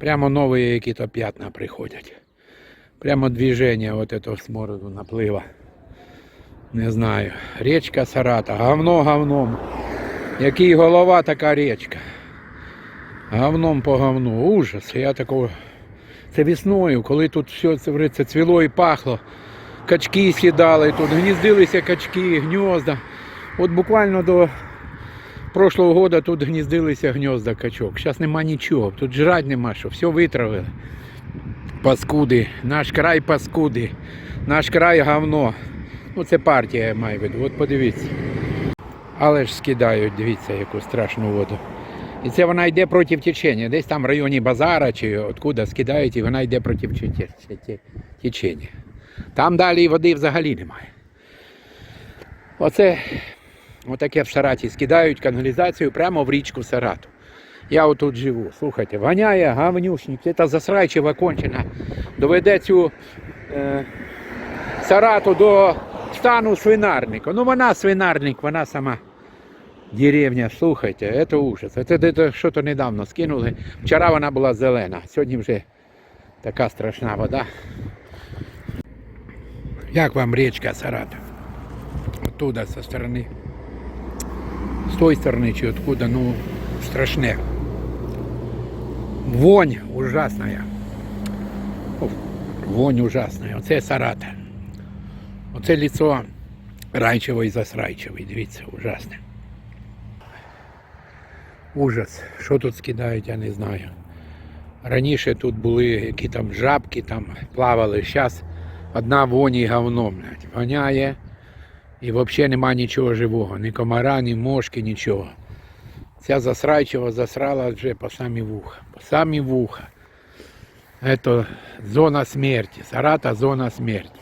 Прямо нові які-то п'ятна приходять. Прямо движення от этого смороду наплива. Не знаю. Річка Сарата. Говно говном. Який голова, така річка. Говном по говну. Ужас. Я такого. Це весною, коли тут все це цвіло і пахло. Качки сідали, тут гніздилися качки, гнізда. От буквально до прошлого года тут гніздилися гнізда качок. Зараз нема нічого, тут жрать нема що, все витравили. Паскуди, наш край паскуди, наш край говно. Ну це партія я маю виду, от подивіться. Але ж скидають, дивіться, яку страшну воду. І це вона йде проти течення. Десь там в районі базара чи откуда скидають, і вона йде проти течення. Там далі води взагалі немає. Оце отаке в Сараті скидають каналізацію прямо в річку Сарату. Я отут живу. Слухайте, воняє гавнюшник, це засрайчива кончена. Доведе цю е, Сарату до стану свинарника. Ну вона свинарник, вона сама деревня. Слухайте, це ужас. Це, що-то недавно скинули. Вчора вона була зелена, сьогодні вже така страшна вода. Як вам річка Сарата? Оттуда, со сторони. З тої сторони чи откуда, ну, страшне. Вонь ужасная. Вонь ужасная. Оце Сарата. Оце лицо Райчево і Засрайчевий. Дивіться, ужасне. Ужас. Що тут скидають, я не знаю. Раніше тут були які там жабки, там плавали. Зараз одна вонь і говно, блядь. Воняє. І взагалі нема нічого живого. Ні комара, ні мошки, нічого. Ця засрайчива засрала вже по самі вуха. По самі вуха. Это зона смерти. Сарата зона смерти.